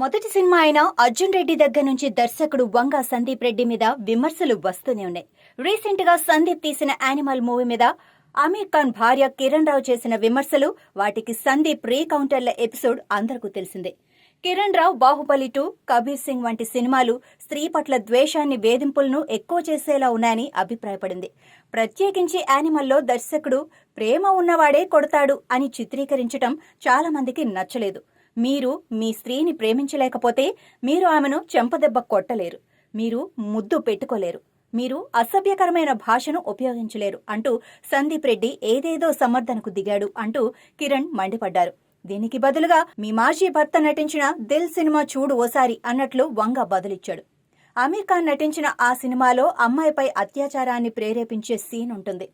మొదటి సినిమా అయిన అర్జున్ రెడ్డి దగ్గర నుంచి దర్శకుడు వంగ సందీప్ రెడ్డి మీద విమర్శలు వస్తూనే ఉన్నాయి. రీసెంట్గా సందీప్ తీసిన యానిమల్ మూవీ మీద అమీర్ ఖాన్ భార్య కిరణ్ రావు చేసిన విమర్శలు వాటికి సందీప్ రీ కౌంటర్ల ఎపిసోడ్ అందరికీ తెలిసిందే. కిరణ్ రావు బాహుబలి టూ కబీర్ సింగ్ వంటి సినిమాలు స్త్రీ పట్ల ద్వేషాన్ని వేధింపులను ఎక్కువ చేసేలా ఉన్నాయని అభిప్రాయపడింది. ప్రత్యేకించి యానిమల్లో దర్శకుడు ప్రేమ ఉన్నవాడే కొడతాడు అని చిత్రీకరించటం చాలా మందికి నచ్చలేదు. మీరు మీ స్త్రీని ప్రేమించలేకపోతే మీరు ఆమెను చెంపదెబ్బ కొట్టలేరు. మీరు ముద్దు పెట్టుకోలేరు. మీరు అసభ్యకరమైన భాషను ఉపయోగించలేరు అంటూ సందీప్ రెడ్డి ఏదేదో సమర్థనకు దిగాడు అంటూ కిరణ్ మండిపడ్డారు. దీనికి బదులుగా మీ మాజీ భర్త నటించిన దిల్ సినిమా చూడు ఓసారి అన్నట్లు వంగ బదులిచ్చాడు. అమీర్ ఖాన్ నటించిన ఆ సినిమాలో అమ్మాయిపై అత్యాచారాన్ని ప్రేరేపించే సీన్ ఉంటుంది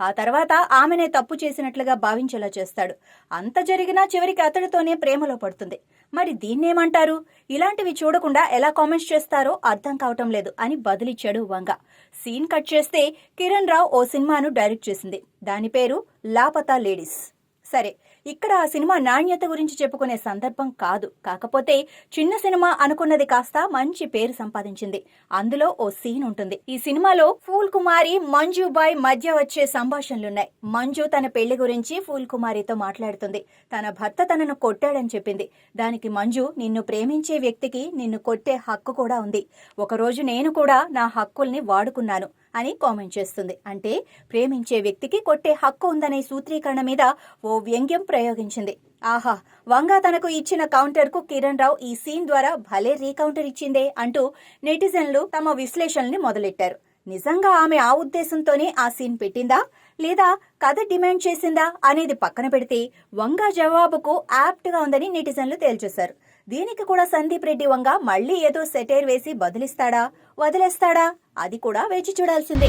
ఆ తర్వాత ఆమెనే తప్పు చేసినట్లుగా భావించేలా చేస్తాడు. అంత జరిగినా చివరికి అతడితోనే ప్రేమలో పడుతుంది. మరి దీన్నేమంటారు? ఇలాంటివి చూడకుండా ఎలా కామెంట్స్ చేస్తారో అర్థం కావటం లేదు అని బదిలిచ్చాడు వంగ. సీన్ కట్ చేస్తే కిరణ్ రావు ఓ సినిమాను డైరెక్ట్ చేసింది. దాని పేరు లాపతా లేడీస్. సరే ఇక్కడ ఆ సినిమా నాణ్యత గురించి చెప్పుకునే సందర్భం కాదు. కాకపోతే చిన్న సినిమా అనుకున్నది కాస్త మంచి పేరు సంపాదించింది. అందులో ఓ సీన్ ఉంటుంది. ఈ సినిమాలో ఫూల్ కుమారి మంజు బాయ్ మధ్య వచ్చే సంభాషణలున్నాయి. మంజు తన పెళ్ళి గురించి ఫూల్ కుమారితో మాట్లాడుతుంది. తన భర్త తనను కొట్టాడని చెప్పింది. దానికి మంజు నిన్ను ప్రేమించే వ్యక్తికి నిన్ను కొట్టే హక్కు కూడా ఉంది. ఒకరోజు నేను కూడా నా హక్కుల్ని వాడుకున్నాను. అని కామెంట్ చేస్తుంది. అంటే ప్రేమించే వ్యక్తికి కొట్టే హక్కు ఉందనే సూత్రీకరణ మీద ఓ వ్యంగ్యం ప్రయోగించింది. ఆహా వంగ తనకు ఇచ్చిన కౌంటర్కు కిరణ్ రావు ఈ సీన్ ద్వారా భలే రీకౌంటర్ ఇచ్చిందే అంటూ నెటిజన్లు తమ విశ్లేషణల్ని మొదలెట్టారు. నిజంగా ఆమె ఆ ఉద్దేశంతోనే ఆ సీన్ పెట్టిందా? లేదా కథ డిమాండ్ చేసిందా? అనేది పక్కన పెడితే వంగ జవాబుకు యాప్ట్గా ఉందని నెటిజన్లు తేల్చేశారు. దీనికి కూడా సందీప్ రెడ్డి వంగ మళ్ళీ ఏదో సెటైర్ వేసి బదిలిస్తాడా? వదిలేస్తాడా? అది కూడా వేచి చూడాల్సిందే.